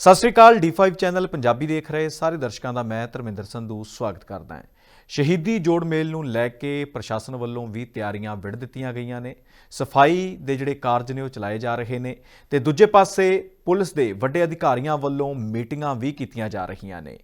ਸਤਿ ਸ੍ਰੀ ਅਕਾਲ D5 channel Punjabi ਦੇਖ ਰਹੇ ਸਾਰੇ ਦਰਸ਼ਕਾਂ ਦਾ ਮੈਂ ਧਰਮਿੰਦਰ ਸੰਧੂ ਸਵਾਗਤ ਕਰਦਾ ਹਾਂ। ਸ਼ਹੀਦੀ ਜੋੜ ਮੇਲ ਨੂੰ ਲੈ ਕੇ ਪ੍ਰਸ਼ਾਸਨ ਵੱਲੋਂ ਵੀ ਤਿਆਰੀਆਂ ਵਿੜ ਦਿੱਤੀਆਂ ਗਈਆਂ ਨੇ। ਸਫ਼ਾਈ ਦੇ ਜਿਹੜੇ ਕਾਰਜ ਨੇ ਉਹ ਚਲਾਏ ਜਾ ਰਹੇ ਨੇ ਤੇ ਦੂਜੇ ਪਾਸੇ ਪੁਲਿਸ ਦੇ ਵੱਡੇ ਅਧਿਕਾਰੀਆਂ ਵੱਲੋਂ ਮੀਟਿੰਗਾਂ ਵੀ ਕੀਤੀਆਂ ਜਾ ਰਹੀਆਂ ਨੇ।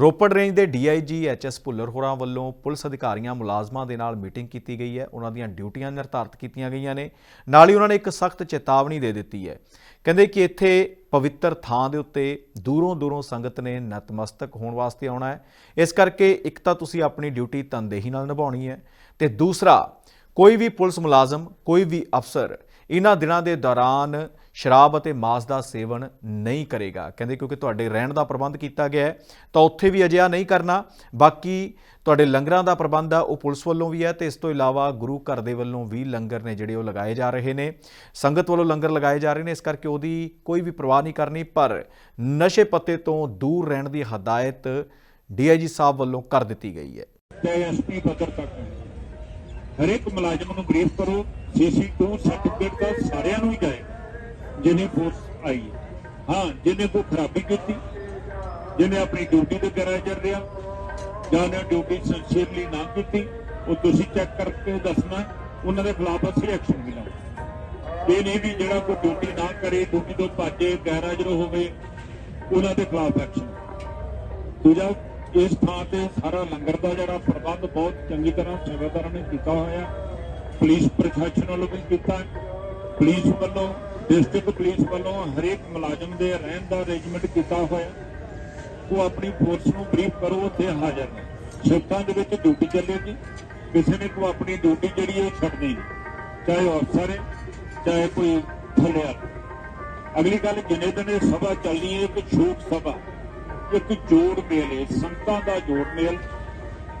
ਰੋਪੜ ਰੇਂਜ ਦੇ ਡੀਆਈਜੀ ਐਚਐਸ ਭੁੱਲਰ ਹੋਰਾਂ ਵੱਲੋਂ ਪੁਲਿਸ ਅਧਿਕਾਰੀਆਂ ਮੁਲਾਜ਼ਮਾਂ ਦੇ ਨਾਲ ਮੀਟਿੰਗ ਕੀਤੀ ਗਈ ਹੈ। ਉਹਨਾਂ ਦੀਆਂ ਡਿਊਟੀਆਂ ਨਿਰਧਾਰਤ ਕੀਤੀਆਂ ਗਈਆਂ ਨੇ। ਨਾਲ ਹੀ ਉਹਨਾਂ ਨੇ ਇੱਕ ਸਖਤ ਚੇਤਾਵਨੀ ਦੇ ਦਿੱਤੀ ਹੈ। ਕਹਿੰਦੇ ਕਿ ਇੱਥੇ ਪਵਿੱਤਰ ਥਾਂ ਦੇ ਉੱਤੇ ਦੂਰੋਂ ਦੂਰੋਂ ਸੰਗਤ ਨੇ ਨਤਮਸਤਕ ਹੋਣ ਵਾਸਤੇ ਆਉਣਾ ਹੈ। ਇਸ ਕਰਕੇ ਇੱਕ ਤਾਂ ਤੁਸੀਂ ਆਪਣੀ ਡਿਊਟੀ ਤਨਦੇਹੀ ਨਾਲ ਨਿਭਾਉਣੀ ਹੈ। ਤੇ ਦੂਸਰਾ, ਕੋਈ ਵੀ ਪੁਲਿਸ ਮੁਲਾਜ਼ਮ, ਕੋਈ ਵੀ ਅਫਸਰ ਇਹਨਾਂ ਦਿਨਾਂ ਦੇ ਦੌਰਾਨ ਸ਼ਰਾਬ ਅਤੇ ਮਾਸ ਦਾ ਸੇਵਨ ਨਹੀਂ ਕਰੇਗਾ। ਕਹਿੰਦੇ ਕਿਉਂਕਿ ਤੁਹਾਡੇ ਰਹਿਣ ਦਾ ਪ੍ਰਬੰਧ ਕੀਤਾ ਗਿਆ ਹੈ, ਤਾਂ ਉੱਥੇ ਵੀ ਅਜਿਹਾ ਨਹੀਂ ਕਰਨਾ। ਬਾਕੀ ਤੁਹਾਡੇ ਲੰਗਰਾਂ ਦਾ ਪ੍ਰਬੰਧ ਆ, ਉਹ ਪੁਲਿਸ ਵੱਲੋਂ ਵੀ ਹੈ ਤੇ ਇਸ ਤੋਂ ਇਲਾਵਾ ਗੁਰੂ ਘਰ ਦੇ ਵੱਲੋਂ ਵੀ ਲੰਗਰ ਨੇ ਜਿਹੜੇ ਉਹ ਲਗਾਏ ਜਾ ਰਹੇ ਨੇ। ਸੰਗਤ ਵੱਲੋਂ ਲੰਗਰ ਲਗਾਏ ਜਾ ਰਹੇ ਨੇ, ਇਸ ਕਰਕੇ ਉਹਦੀ ਕੋਈ ਵੀ ਪਰਵਾਹ ਨਹੀਂ ਕਰਨੀ, ਪਰ ਨਸ਼ੇ ਪੱਤੇ ਤੋਂ ਦੂਰ ਰਹਿਣ ਦੀ ਹਦਾਇਤ ਡੀਆਈਜੀ ਸਾਹਿਬ ਵੱਲੋਂ ਕਰ ਦਿੱਤੀ ਗਈ ਹੈ। ਚਾਹੇ ਪੱਧਰ ਤੱਕ ਹੈ। ਹਰੇਕ ਮੁਲਾਜ਼ਮ ਨੂੰ ਬਰੀਫ ਕਰੋ ਸੀਸੀ 2 ਸਰਟੀਫਿਕੇਟ ਤਾਂ ਸਾਰਿਆਂ ਨੂੰ ਹੀ ਜਾਏਗਾ ਜਿਹਨੇ ਫੋਰਸ ਆਈ ਹਾਂ। ਜਿਹਨੇ ਕੋਈ ਖਰਾਬੀ ਕੀਤੀ, ਜਿਹਨੇ ਆਪਣੀ ਡਿਊਟੀ ਤੇ ਗੈਰਹਾਜ਼ਰ ਰਿਹਾ, ਜਾਂ ਨੇ ਡਿਊਟੀ ਸਿੰਸੀਅਰਲੀ ਨਾ ਕੀਤੀ, ਉਹ ਤੁਸੀਂ ਚੈੱਕ ਕਰਕੇ ਦੱਸਣਾ, ਉਹਨਾਂ ਦੇ ਖਿਲਾਫ ਅਸੀਂ ਐਕਸ਼ਨ ਵੀ ਲਵਾਂਗੇ ਇਹ ਨਹੀਂ ਵੀ ਜਿਹੜਾ ਕੋਈ ਡਿਊਟੀ ਨਾ ਕਰੇ ਡਿਊਟੀ ਤੋਂ ਭੱਜੇ ਗੈਰਹਾਜ਼ਰ ਹੋਵੇ, ਉਹਨਾਂ ਦੇ ਖਿਲਾਫ ਐਕਸ਼ਨ ਦੂਜਾ ਇਸ ਥਾਂ ਤੇ ਸਾਰਾ ਲੰਗਰ ਦਾ ਜਿਹੜਾ ਪ੍ਰਬੰਧ ਬਹੁਤ ਚੰਗੀ ਤਰ੍ਹਾਂ ਸੇਵਾਦਾਰਾਂ ਨੇ ਕੀਤਾ ਹੋਇਆ ਪੁਲਿਸ ਪ੍ਰਸ਼ਾਸਨ ਵੱਲੋਂ ਵੀ ਕੀਤਾ ਪੁਲਿਸ ਵੱਲੋਂ ਡਿਸਟ੍ਰਿਕਟ ਪੁਲਿਸ ਵੱਲੋਂ ਹਰੇਕ ਮੁਲਾਜ਼ਮ ਦੇ ਰਹਿਣ ਦਾ ਅਰੇਂਜਮੈਂਟ ਕੀਤਾ ਹੋਇਆ ਉਹ ਆਪਣੀ ਫੋਰਸ ਨੂੰ ਬਰੀਫ ਕਰੋ, ਉੱਥੇ ਹਾਜ਼ਰ ਨੇ। ਸ਼ਿਫਟਾਂ ਦੇ ਵਿੱਚ ਡਿਊਟੀ ਚੱਲੇਗੀ ਕਿਸੇ ਨੇ ਕੋ ਆਪਣੀ ਡਿਊਟੀ ਜਿਹੜੀ ਉਹ ਛੱਡਣੀ ਚਾਹੇ ਉਹ ਅਫਸਰ ਹੈ, ਚਾਹੇ ਕੋਈ ਥੱਲੇ ਵਾਲਾ। ਅਗਲੀ ਗੱਲ, ਜਿੰਨੇ ਦਿਨ ਇਹ ਸਭਾ ਚੱਲਣੀ ਹੈ, ਇੱਕ ਛੂਟ ਸਭਾ। ਇੱਕ ਜੋੜ ਮੇਲ ਹੈ ਸੰਤਾਂ ਦਾ ਜੋੜ ਮੇਲ।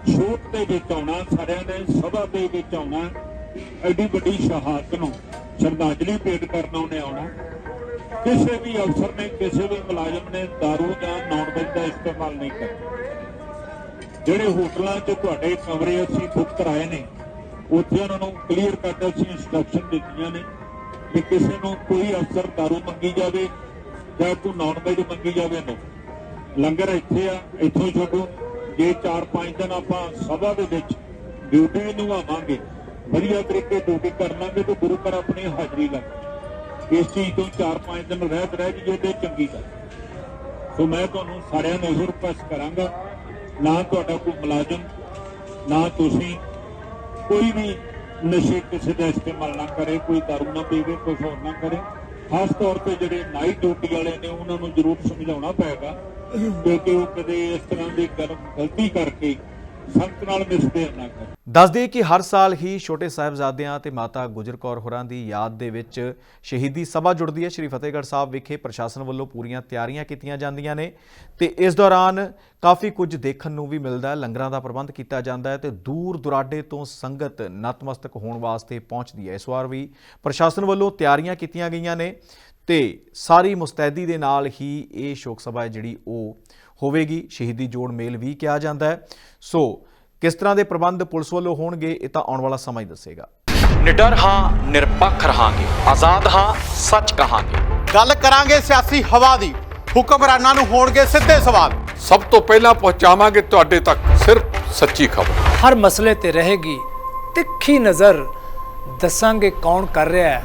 ਛੋਟ ਦੇ ਵਿੱਚ ਆਉਣਾ, ਸਾਰਿਆਂ ਨੇ ਸਭਾ ਦੇ ਵਿੱਚ ਆਉਣਾ। ਐਡੀ ਵੱਡੀ ਸ਼ਹਾਦਤ ਨੂੰ ਸ਼ਰਧਾਂਜਲੀ ਭੇਟ ਕਰਨ ਉਹਨੇ ਆਉਣਾ। ਕਿਸੇ ਵੀ ਅਫਸਰ ਨੇ, ਕਿਸੇ ਵੀ ਮੁਲਾਜ਼ਮ ਨੇ दारू ਜਾਂ ਨੌਨ ਵੈਜ ਦਾ ਇਸਤੇਮਾਲ ਨਹੀਂ ਕਰਨਾ। ਜਿਹੜੇ ਹੋਟਲਾਂ 'ਚ ਤੁਹਾਡੇ ਕਮਰੇ ਅਸੀਂ ਬੁੱਕ ਕਰਾਏ ਨੇ, ਉੱਥੇ ਉਹਨਾਂ ਨੂੰ ਕਲੀਅਰ ਕੱਟ ਅਸੀਂ ਇਨਸਟਰਕਸ਼ਨ ਦਿੱਤੀਆਂ ਨੇ ਕਿ ਕਿਸੇ ਨੂੰ ਕੋਈ ਅਫਸਰ ਦਾਰੂ ਮੰਗੀ ਜਾਵੇ ਜਾਂ ਕੋਈ ਨੌਨ ਵੈਜ ਮੰਗੀ ਜਾਵੇ ਨਾ ਲੰਗਰ ਇੱਥੇ ਆ, ਇੱਥੋਂ ਹੀ ਛੱਡੋ। ਜੇ 4-5 ਦਿਨ ਆਪਾਂ ਸਭਾ ਦੇ ਵਿੱਚ ਡਿਊਟੀ ਵੀ ਨਿਭਾਵਾਂਗੇ, ਵਧੀਆ ਤਰੀਕੇ ਡਿਊਟੀ ਕਰ ਲਾਂਗੇ ਤੇ ਗੁਰੂ ਘਰ ਆਪਣੀ ਹਾਜ਼ਰੀ ਲਾ ਇਸ ਚੀਜ਼ ਤੋਂ 4-5 ਦਿਨ ਰਹਿਤ ਰਹਿ ਜੀਏ ਤੇ ਚੰਗੀ ਗੱਲ। ਸੋ ਮੈਂ ਤੁਹਾਨੂੰ ਸਾਰਿਆਂ ਨੂੰ ਇਹ ਰਿਕੁਐਸਟ ਕਰਾਂਗਾ, ਨਾ ਤੁਹਾਡਾ ਕੋਈ ਮੁਲਾਜ਼ਮ, ਨਾ ਤੁਸੀਂ ਕੋਈ ਵੀ ਨਸ਼ੇ ਕਿਸੇ ਦਾ ਇਸਤੇਮਾਲ ਨਾ ਕਰੇ, ਕੋਈ ਦਾਰੂ ਨਾ ਪੀਵੇ ਕੁਝ ਹੋਰ ਨਾ ਕਰੇ। ਖਾਸ ਤੌਰ ਤੇ ਜਿਹੜੇ ਨਾਈਟ ਡਿਊਟੀ ਵਾਲੇ ਨੇ, ਉਹਨਾਂ ਨੂੰ ਜ਼ਰੂਰ ਸਮਝਾਉਣਾ ਪਏਗਾ ਕਿਉਂਕਿ ਉਹ ਕਦੇ ਇਸ ਤਰ੍ਹਾਂ ਦੀ ਗਲਤੀ ਕਰਕੇ ਸੰਤ ਨਾਲ ਮਿਸਬਿਹੇਵ ਨਾ ਕਰਨ ਦੱਸ ਦਈਏ ਕਿ ਹਰ ਸਾਲ ਹੀ ਛੋਟੇ ਸਾਹਿਬਜ਼ਾਦਿਆਂ ਤੇ ਮਾਤਾ ਗੁਜਰ ਕੌਰ ਹੋਰਾਂ ਦੀ ਯਾਦ ਦੇ ਵਿੱਚ ਸ਼ਹੀਦੀ ਸਭਾ ਜੁੜਦੀ ਹੈ। ਸ਼੍ਰੀ ਫਤਿਹਗੜ੍ਹ ਸਾਹਿਬ ਵਿਖੇ ਪ੍ਰਸ਼ਾਸਨ ਵੱਲੋਂ ਪੂਰੀਆਂ ਤਿਆਰੀਆਂ ਕੀਤੀਆਂ ਜਾਂਦੀਆਂ ਨੇ ਤੇ ਇਸ ਦੌਰਾਨ ਕਾਫੀ ਕੁਝ ਦੇਖਣ ਨੂੰ ਵੀ ਮਿਲਦਾ ਹੈ। ਲੰਗਰਾਂ ਦਾ ਪ੍ਰਬੰਧ ਕੀਤਾ ਜਾਂਦਾ ਹੈ ਤੇ ਦੂਰ ਦੁਰਾਡੇ ਤੋਂ ਸੰਗਤ ਨਤਮਸਤਕ ਹੋਣ ਵਾਸਤੇ ਪਹੁੰਚਦੀ ਹੈ। ਇਸ ਵਾਰ ਵੀ ਪ੍ਰਸ਼ਾਸਨ ਵੱਲੋਂ ਤਿਆਰੀਆਂ ਕੀਤੀਆਂ ਗਈਆਂ ਨੇ ਤੇ ਸਾਰੀ ਮੁਸਤੈਦੀ ਦੇ ਨਾਲ ਹੀ ਇਹ ਸ਼ੋਕ ਸਭਾ ਹੈ ਜਿਹੜੀ ਉਹ ਹੋਵੇਗੀ। ਸ਼ਹੀਦੀ ਜੋੜ ਮੇਲ ਵੀ ਕਿਹਾ ਜਾਂਦਾ ਹੈ। ਸੋ ਕਿਸ ਤਰ੍ਹਾਂ ਦੇ ਪ੍ਰਬੰਧ ਪੁਲਿਸ ਵੱਲੋਂ ਹੋਣਗੇ ਇਹ ਤਾਂ ਆਉਣ ਵਾਲਾ ਸਮਾਂ ਹੀ ਦੱਸੇਗਾ। ਨਿਡਰ ਹਾਂ ਨਿਰਪੱਖ ਰਹਾਂਗੇ। ਆਜ਼ਾਦ ਹਾਂ ਸੱਚ ਕਹਾਂਗੇ। ਗੱਲ ਕਰਾਂਗੇ ਸਿਆਸੀ ਹਵਾ ਦੀ। ਹੁਕਮਰਾਨਾਂ ਨੂੰ ਹੋਣਗੇ ਸਿੱਧੇ ਸਵਾਲ। ਸਭ ਤੋਂ ਪਹਿਲਾਂ ਪਹੁੰਚਾਵਾਂਗੇ ਤੁਹਾਡੇ ਤੱਕ ਸਿਰਫ ਸੱਚੀ ਖਬਰ। ਹਰ ਮਸਲੇ ਤੇ ਰਹੇਗੀ ਤਿੱਖੀ ਨਜ਼ਰ। ਦੱਸਾਂਗੇ ਕੌਣ ਕਰ ਰਿਹਾ ਹੈ।